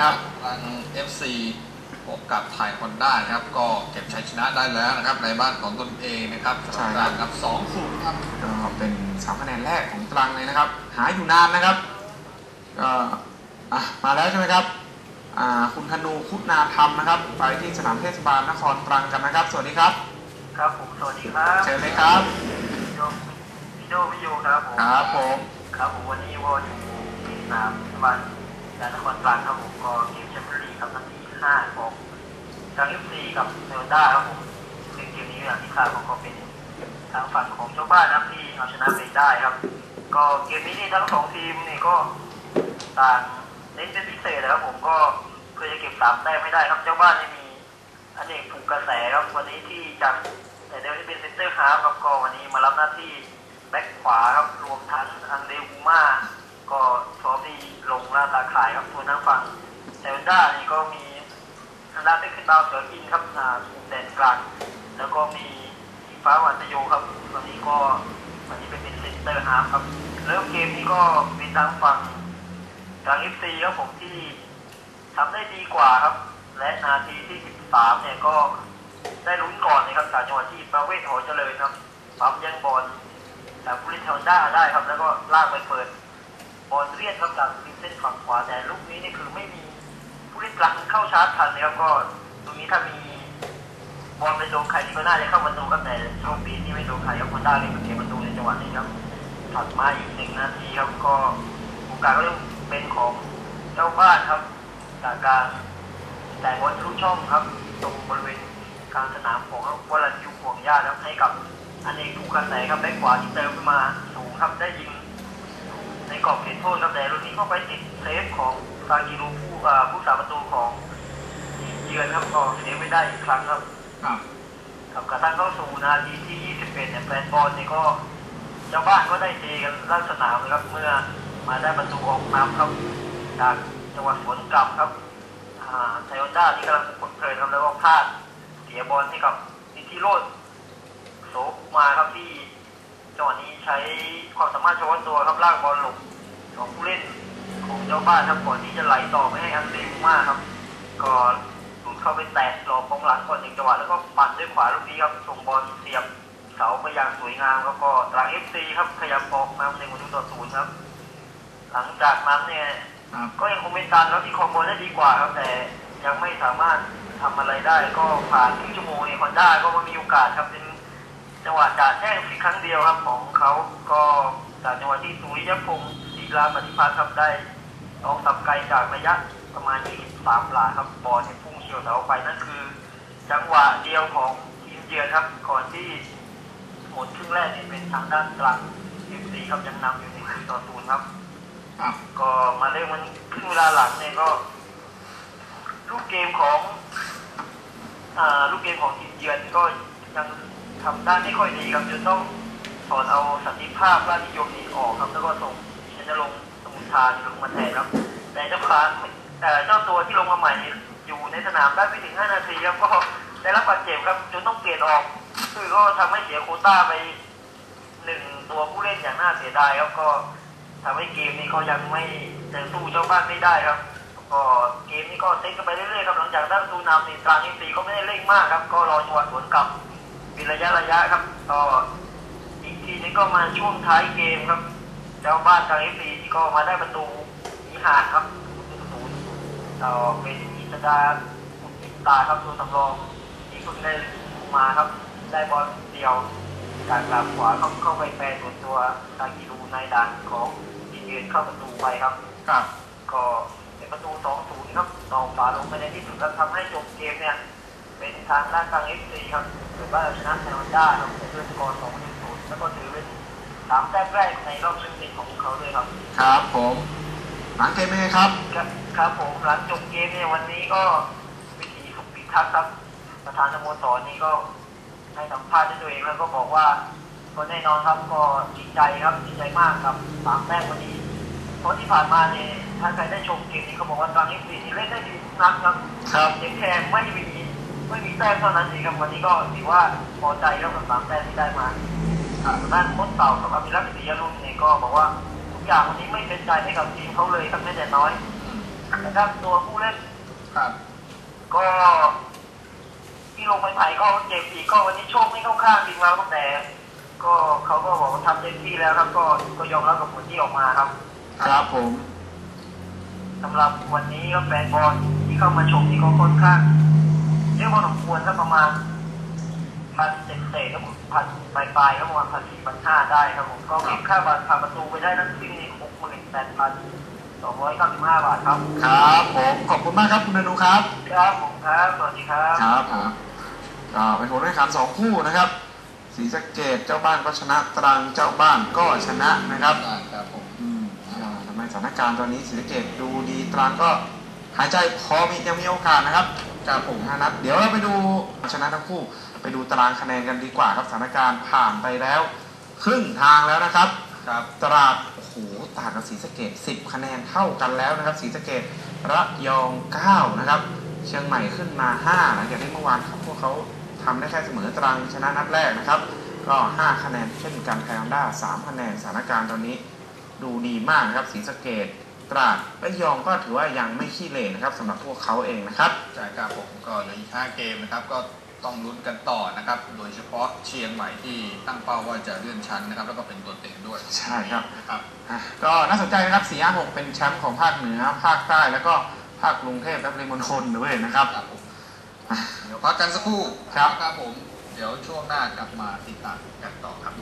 ครับทาง FC พบกับไทยฮอนด้านะครับ ก็เก็บชัยชนะได้แล้วนะครับ ในบ้านของตนเองนะครับสำหใช่รับครับการครับสองศูนย์ครับก็เป็นสามคะแนนแรกของตรังเลยนะครับ หาอยู่นานนะครับก็อะมาแล้วใช่ไหมครับอ่าคุณธนูคุณาธรรมนะครับ ไปที่สนามเทศบาลนครตรังกันนะครับ สวัสดีครับครับผมสวัสดีครับเชิญเลยครับพี่โดพี่โดพี่โยครับผมครับผมครับผมวันนี้วออยู่ที่สนามเทศบาล ยานนครตรังครับผมก็เกมแชมเปี้ยนลีกครับนัดที่ห้าของทางเอฟซีกับเซลด้าครับผมซึ่งเกมนี้อย่างที่ทราบผมก็เป็นทางฝั่งของเจ้าบ้านนะครับที่เอาชนะไปได้ครับ ก็เกมนี้นี่ทั้งสองทีมนี่ก็ต่างเน้นเป็นพิเศษนะครับผมก็เพื่อจะเก็บสามแต้มไม่ได้ครับเจ้าบ้านนี่มีอเนกผูกกระแสครับวันนี้ที่จากแต่เดิมที่เป็นเซนเตอร์ฮาร์ฟครับก็วันนี้มารับหน้าที่แบ็คขวาครับรวมทั้งอังเดวูมา ก็พร้อมที่ลงล่าตาขายครับส่นทางฝั่งเซเวนด้านี่ก็มีทางด้านเบคขึ้นดาวเสืออินครับอ่าแดนกลางแล้วก็มีฟ้าวันตโยครับวันนี้ก็วันนี้เป็นเป็นเซนเตอร์ฮาร์ฟครับ เริ่มเกมนี้ก็เป็นทางฝั่งทางเอฟซีครับผมที่ทำได้ดีกว่าครับ และนาทีที่ 13 เนี่ยก็ได้ลุ้นก่อนนะครับจากจังหวะที่ประเวศหอเจริญครับปั๊มยังบอลจากผู้เล่นเทลด้าได้ครับ แล้วก็ลากไปเปิด บอลเรียกครับจากริมเส้นฝั่งขวาแต่ลูกนี้นี่คือไม่มีผู้เล่นกลางเข้าชาร์จทันนะครับก็ตรงนี้ถ้ามีบอลไปโดนใครนี่ก็น่าจะเข้าประตูครับแต่โชคดีที่ไม่โดนใครครับคนด้าเลยเก็บประตูในจังหวะนี้ครับถัดมาอีกหนึ่งนาทีครับก็โอกาสก็เริ่มเป็นของเจ้าบ้านครับจากการแต่บอลทะลุช่องครับ ตรงบริเวณกลางสนามของวลันยูห่วงญาติครับให้กับอันเอกถูกกระแสครับแบ็คขวาที่เติมขึ้นมาสูงครับได้ยิง กรอบเขตโทษครับแต่ลูกนี้เข้าไปติดเซฟของซากิรูผู้อ่าผู้สาประตูของทีมเยือนครับก็เซฟไม่ได้อีกครั้งครับครับครับกระทั่งเข้าสู่นาทีที่ 21 เนี่ยแฟนบอลเนี่ยก็เจ้าบ้านก็ได้เทกันลั่นสนามเลยครับเมื่อมาได้ประตูออกนำครับจากจังหวัดสวนกลับครับอ่าไทโอต้าที่กำลังกดเพลินครับแล้วก็พลาดเสียบอลให้กับนิติโรดโสมาครับที่จังหวะนี้ใช้ความสามารถเฉพาะตัวครับลากบอลหลบ ของผู้เล่นของเจ้าบ้านครับก่อนที่จะไหลต่อไปให้อังเดมูมาครับ ก็หลุดเข้าไปแตะหลอกกองหลังก่อนหนึ่งจังหวะแล้วก็ปั่นด้วยขวาลูกนี้ครับส่งบอลเสียบเสาไปอย่างสวยงามครับก็ตรังเอฟซีครับขยับออกนำหนึ่งตูต่อศูนย์ครับ หลังจากนั้นเนี่ยก็ยังคงเป็นการครับที่คอมโบได้ดีกว่าครับแต่ยังไม่สามารถทำอะไรได้ก็ผ่านครึ่งชั่วโมงเนี่ยคอนด้าก็มามีโอกาสครับเป็นจังหวะจ่าแจ้งเพียงครั้งเดียวครับของเขาก็จากจังหวะที่สุริยพงศ์ ศรีลาปฏิภาณครับได้ออกสับไกลจากระยะประมาณ 23 หลาครับบอลเนี่ยพุ่งเฉียวเสาไปนั่นคือ จังหวะเดียวของทีมเยือนครับก่อนที่หมดครึ่งแรกเนี่ยเป็นทางด้านกลางทีมซีครับยังนำอยู่ในหนึ่งต่อศูนย์ครับครับก็มาเริ่มมันครึ่งเวลาหลังเนี่ยก็ลูกเกมของอ่าลูกเกมของทีมเยือนก็ยังทำได้ไม่ค่อยดีครับจนต้องถอนเอาสันติภาพราชนิยมนี้ออกครับแล้วก็ส่งชัย นรงสมุทรทาลงมาแทนครับ แต่เจ้าขาแต่เจ้าตัวที่ลงมาใหม่อยู่ในสนามได้ไม่ถึง 5 นาทีครับก็ได้รับบาดเจ็บครับจนต้องเปลี่ยนออก คือก็ทำให้เสียโคต้าไปหนึ่งตัวผู้เล่นอย่างน่าเสียดายครับก็ทำให้เกมนี้ก็ยังไม่จะสู้เจ้าบ้านไม่ได้ครับ ก็เกมนี้ก็เซ็ตกันไปเรื่อยๆครับหลังจากได้ประตูนำนี่ตรานี้ตีก็ไม่ได้เร่งมากครับ ก็รอจังหวะสวนกลับเป็นระยะระยะครับ ก็อีกทีนี้ก็มาช่วงท้ายเกมครับ เจ้าบ้านทางเอฟซีก็มาได้ประตูนิหารครับศูนย์ต่อเป็นอิสดาอุติตาครับตัวสำรองที่เพิ่งได้มาครับ ได้บอลเดียวจากหลังขวาเข้าเข้าไปแปรส่วนตัวตากิรูในด่านของทีมเยือนเข้าประตูไปครับครับก็เป็นประตู2-0ครับต่อฝาลงไปในที่สุดแล้วทำให้จบเกมเนี่ย เป็นทางด้านกลางเอฟซีครับถือว่าชนะแซนด้าครับด้วยสกอร์2-0แล้วก็ถือเป็น สามแต้มแรกในรอบชิงชนะของเขาเลยครับ ครับผมหลังเกมเป็นไงครับ ครับครับผมหลังจบเกมเนี่ยวันนี้ก็วิธีสุขพิทักษ์ครับ ประธานสโมสรนี่ก็ให้สัมภาษณ์ด้วยตัวเองแล้วก็บอกว่าก็แน่นอนครับก็ดีใจครับดีใจมากครับสามแต้มวันนี้เพราะที่ผ่านมาเนี่ยถ้าใครได้ชมเกมนี้เขาบอกว่าตอนนี้ปีนี้เล่นได้ดีทุกนัดครับครับเพียงแค่ไม่มีไม่มีแต้มเท่านั้นเองครับวันนี้ก็ถือว่าพอใจแล้วกับสามแต้มที่ได้มาทาง ด้านมดเต่ากับอภิรักษ์ศรีอรุณเนี่ยก็บอกว่าทุกอย่างวันนี้ไม่เป็นใจให้กับทีมเขาเลยครับแม้แต่น้อยนะครับตัวผู้เล่นครับก็ที่ลงไปไผ่ก็เจ็บอีกก็วันนี้โชคไม่เข้าข้างจริงแล้วตั้งแต่ ก็เขาก็บอกว่าทำเต็มที่แล้วครับ ก็ก็ยอมรับกับผลที่ออกมาครับ ครับผมสำหรับวันนี้ก็แฟนบอลที่เข้ามาชมที่ก็ค่อนข้างเรียกว่าสมควรสักประมาณ พันเศษเศษครับผมพันปลายปลายครับประมาณพันสี่พันห้าได้ครับผมก็เก็บค่าบัตรผ่านประตูไปได้ทั้งสิ้นในหกหมื่นแปดพันสองร้อยเก้าสิบห้าบาทครับ ครับผมขอบคุณมากครับคุณอนุครับ ครับผมครับสวัสดีครับครับผมก็เป็นผลการแข่งขันสองคู่นะครับศรีสะเกดเจ้าบ้านก็ชนะตรังเจ้าบ้านก็ชนะนะครับครับผมอืมอ่าทำให้สถานการณ์ตอนนี้ศรีสะเกดดูดีตรังก็หายใจพอมียังมีโอกาสนะครับ จากผมห้านัดเดี๋ยวเราไปดูชนะทั้งคู่ ไปดูตารางคะแนนกันดีกว่าครับสถานการณ์ผ่านไปแล้ว ครึ่งทางแล้วนะครับครับตราดโอ้โหต่างกับศรีสะเกด10 คะแนนเท่ากันแล้วนะครับศรีสะเกดระยอง 9 นะครับ เชียงใหม่ขึ้นมา5หลังจากที่เมื่อวานครับพวกเขาทำได้แค่เสมอตรังชนะนัดแรกนะครับ ก็ 5 คะแนนเช่นกันไทยฮอนด้า3คะแนนสถานการณ์ตอนนี้ดูดีมากนะครับศรีสะเกด ตราดระยองก็ถือว่ายังไม่ขี้เหร่นะครับสำหรับพวกเขาเองนะครับใช่ครับผมก็เหลืออีก5เกมนะครับก็ต้องลุ้นกันต่อนะครับ โดยเฉพาะเชียงใหม่ที่ตั้งเป้าว่าจะเลื่อนชั้นนะครับ แล้วก็เป็นตัวเต็งด้วยใช่ครับนะครับอะก็น่าสนใจนะครับ4 5 6เป็นแชมป์ของภาคเหนือ ภาคใต้แล้วก็ภาคกรุงเทพและปริมณฑลด้วยนะครับครับผมเดี๋ยวพักกันสักครู่ครับครับผม เดี๋ยวช่วงหน้ากลับมาติดตามกันต่อครับ